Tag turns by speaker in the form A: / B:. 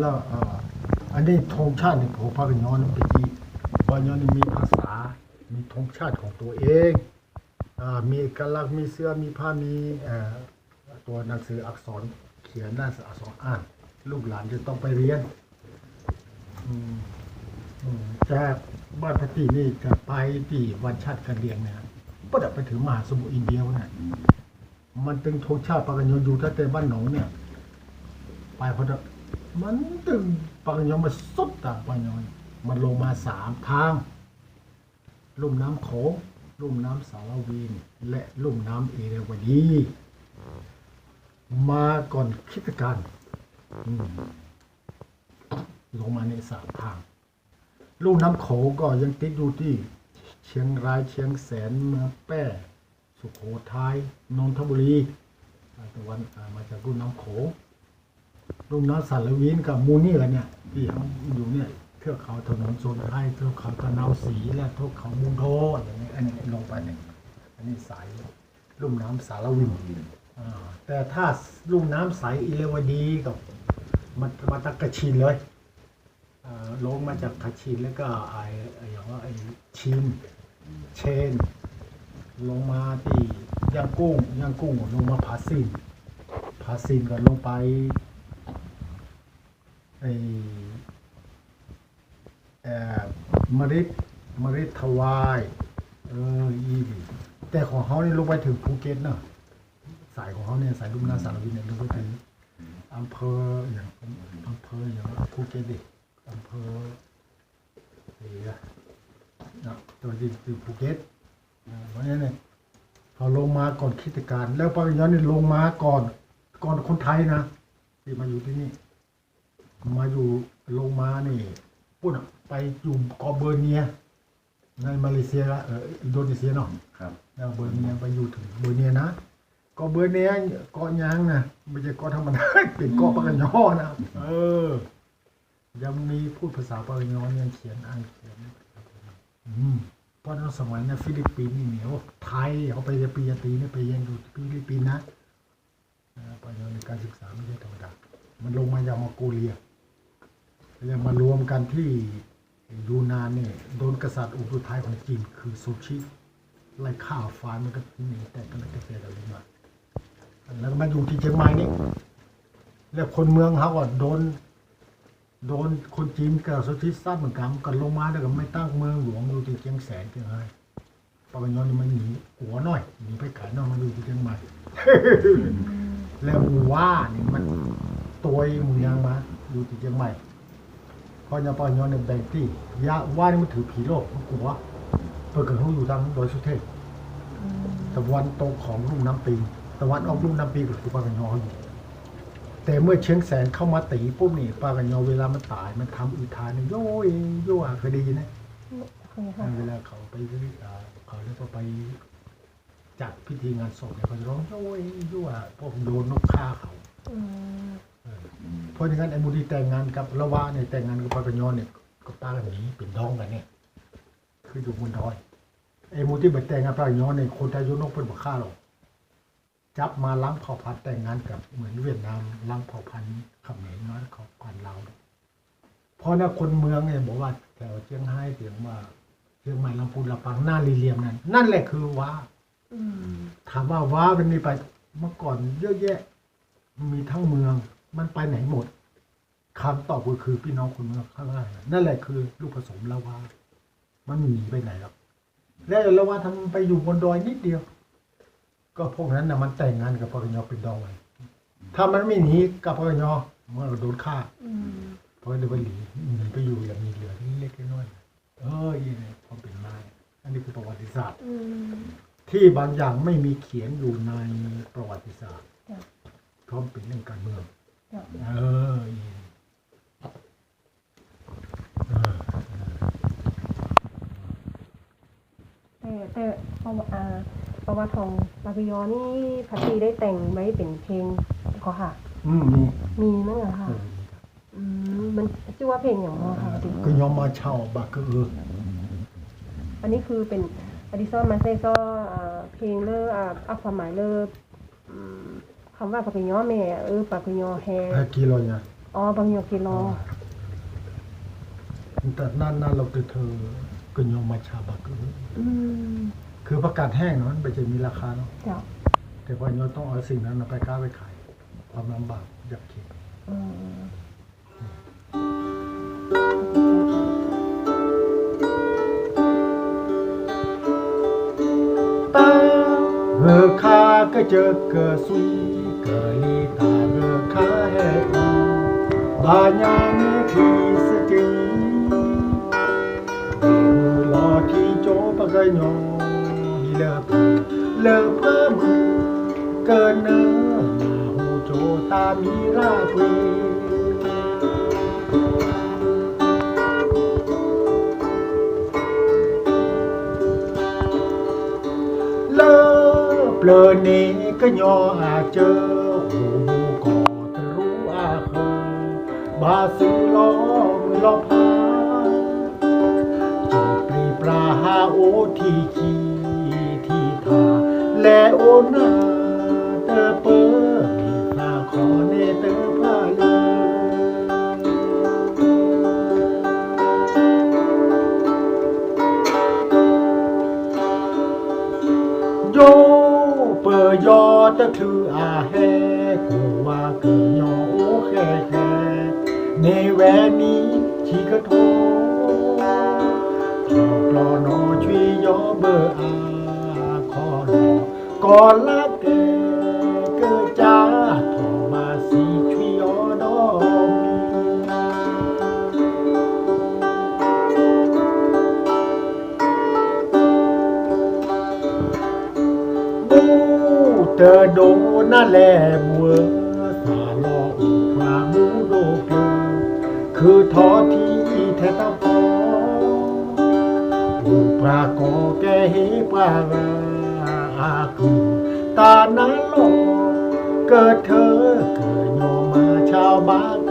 A: แล้วอันนี้ธงชาติในของพระกันย้อนเมื่อกี้พระกันย้อนนี่มีภาษา มีธงชาติของตัวเองอมีเอกลักษณ์มีเสื้อมีผ้ามีตัวหนังสืออักษรเขียนหน้าอักษรอ่านลูกหลานจะต้องไปเรียนจากบ้านพระตีนี่จะไปที่วันชาติการเรียนเนี่ยก็จะไปถึงมหาสมุทรอินเดียวนี่ยมันตึงธงชาติปากันยอนอยู่ถ้าแต่บ้านหนองเนี่ย ไปเพราะ มันตึงปากกันยอนมาสุดตางปากกันยอนมันลงมาสามทาง ลุ่มน้ำโขงลุ่มน้ำสารวินและลุ่มน้ำเอเรวดี มาก่อนคิดการลงมาในสามทาง ลุ่มน้ำโขงก็ยังติดอยู่ที่ เชียงรายเชียงแสนเมืองแป้สุโขทัยนนทบุรีตะวันมาจากลุ่มน้ำโขง ลุ่มน้ำสารวินกับมูนี่กันเนี่ยที่เขาอยู่เนี่ยเทือกเขาถนนโซนไทยเทือกเขาตะนาวสีและเทือกเขามุงโทอย่างนี้อันนี้ลงไปเนี่ยอันนี้สายลุ่มน้ำสารวินแต่ถ้าลุ่มน้ำสายอิเลวดีกับมันมาตะกระชินเลยลงมาจากกระชินแล้วก็ไอไอ้อย่างว่าไอชินเชน ลงมาที่ย่างกุ้งย่างกุ้งลงมาผาซินผาซินก็ลงไป ไอเอ่อมริดมริดทวายเอออีดีแต่ของเขาเนี่ยลงไปถึงภูเก็ตเนอะสายของเขาเนี่ยสายลุ่มนาสารวินเนี่ยลงไปถึงอำเภออย่างอำเภออย่างภูเก็ตดิอำเภอเอียนะตัวที่คือภูเก็ตเพราะฉะนั้นเนี่ยเขาลงมาก่อนคริสตการ แล้วปาญญอนนี่ลงมาก่อนก่อนคนไทยนะที่มาอยู่ที่นี่ มาอยู่ลงมานี่ปุ่นอะไปอยู่เกาะเบอร์เนีย ในมาเลเซียละเอออินโดนีเซียเนาะ
B: ครับ
A: แล้วเบอร์เนียไปอยู่ถึงเบอร์เนียนะเกาะเบอร์เนียเกาะยางนะไม่ใช่เกาะธรรมดาเป็นเกาะปากกันยอนะเออ ยังมีพูดภาษาปากกันยอยังเขียนอ่านเขียนอืมเพราะตอนสมัยนั้นฟิลิปปินส์นี่เหนียวไทยเขาไปเรียนปริญญาตรีเนี่ยไปเรียนอยู่ฟิลิปปินส์นะอ่าปริญญาในการศึกษาไม่ใช่ธรรมดามันลงมาจากมองโกเลีย แล้วมารวมกันที่ยูนานเนี่ยโดนกษัตริย์องค์สุดท้ายของจีนคือโซชิไล่ฆ่าฟ้ามันก็หนีแต่ก็เลยกระเซ็นอะไรมาแล้วก็มาอยู่ที่เชียงใหม่นี่แล้วคนเมืองเขาก็โดน โดนคนจีนกับโซชิซัดเหมือนกันกันลงมาแล้วก็ไม่ตั้งเมืองหลวงอยู่ที่เชียงแสนเชียงรายปปัญญอนนี่มันหนีหัวหน่อยหนีไปขายนอกมาอยู่ที่เชียงใหม่แล้วหมูว่านี่มันตัวหมูยางมาอยู่ที่เชียงใหม่ พราะยาปปัญญอนเนี่ยแบ่งที่ยาว่านี่มันถือผีโลกมันกลัวเพื่อเกิดเขาอยู่ทางโดอยสุเทพตะวันตกของลุ่มน้ำปิงตะวันออกลุ่มน้ำปิงก็คือปปัญญอนอยู่แต่เมื่อเชียงแสนเข้ามาตีปุ๊บนี่ปลากันยอเวลามันตายมันทำอุทานนี่โย้ยโย่เคยได้ยินไหม
C: เคยค่ะ
A: เวลาเขาไปอ่าเขาเรียกว่าไปจัดพิธีงานศพเนี่ยเขาจะร้องโย้ยโย่พวกโดนนกฆ่าเขา
C: อืม
A: เออเพราะฉะนั้นไอ้มูดีแต่งงานกับละวะเนี่ยแต่งงานกับปลากันยอเนี่ยก็ตากันหนีเป็นดองกันเนี่ยคืออยู่บนดอยไอ้มูที่ไปแต่งงานปลากันยอเนี่ยคนไทยยกนกเป็นบักฆ่าหรอกจับมาล้างเผ่าพันธุ์แต่งงานกับเหมือนเวียดนามล้างเผ่าพันธุ์เขมรน้อยเขาพันธุ์เราวเพราะนะคนเมืองเนี่ยบอกว่าแถวเชียงไฮ้เสียงว่าเชียงใหม่ลำพูนลำปางหน้าลีเหลียมนั่นนั่นแหละคือว้า
C: อืม
A: ถามว่าว้าเป็นนี่ไปเมื่อก่อนเยอะแยะ มีทั้งเมือง มันไปไหนหมดคำตอบก็คือพี่น้องคนเมืองข้างล่างน่ะนั่นแหละคือลูกผสมละว้ามันหนีไปไหนหรอกแล้วละว้าทำไปอยู่บนดอยนิดเดียว ก็พวกนั้นนะมันแต่งงานกับปกญเป็นดองไว้ถ้ามันไม่หนีกับปกญมันก็โดนฆ่า
C: อืม
A: เพราะเลยว่าหนีหนีไปอยู่อย่างมีเหลือเล็กๆน้อยๆเออยี่เนี่ยความเป็นมาอันนี้คือประวัติศาสตร์
C: อืม
A: ที่บางอย่างไม่มีเขียนอยู่ในประวัติศาสตร์
C: จ้ะ
A: เพราะมันเป็นเรื่องการเมือง
C: จ้ะ
A: เออเออ
C: แต่ประวัติอ่าประวัติของปาปิยอนี่พัตตีได้แต่งไว้เป็นเพลงก็ค่ะ
A: อืมนี่
C: มีมั้งเหรอค่ะ
A: อื
C: มมันชื่อว่าเพลงอย่างไรค่ะดิ
A: ก็ยอมมาเช่าบักก็เออ
C: อันนี้คือเป็นอดิซอนมาเซ่ก็อ่าเพลงเลออ่าอักความหมายเลออืม คำว่าปาปิยอแม่เออปาปิยอแฮ
A: แพ้กี่ร้อยเนี่ย
C: อ๋อบางโยกิโล
A: แต่นั่นนั่นเราคือเธอก็ยอมมาชาบักเออ
C: อืม
A: คือประกาศแห้งเนาะมันไปจะมีราคาเนาะ
C: เจ้า
A: แต่ว่าเราต้องเอาสิ่งนั้นน่ะไปกล้าไปขายความลำบากอยากเข็น
C: อืม
A: ตาเฮอคาก็เจอเกอซุย เกอลีตาเฮอคาเฮอูบาญานีทีสจึงเดมือลอที่โจปะกะ บาสือล้อมือล้อพาจีปรีปลาหาโอที่ขีที่ทาและโอนาเตอเปอร์มีพาขอเนเตอพาเลอโยเปยอตะคือ ในแวนี้ชีกระโทขอปลอนอช่วยยอเบอร์อาขอรอก่อนละแกเกิดจ้าโทรมาสีช่วยยอดอมีบูเตอโดน่าแลบัว ทอที่แทตาพออุปรากอแกเฮปราราอาคือตานาโลเกิดเธอเกิดโยมาชาวบ้าน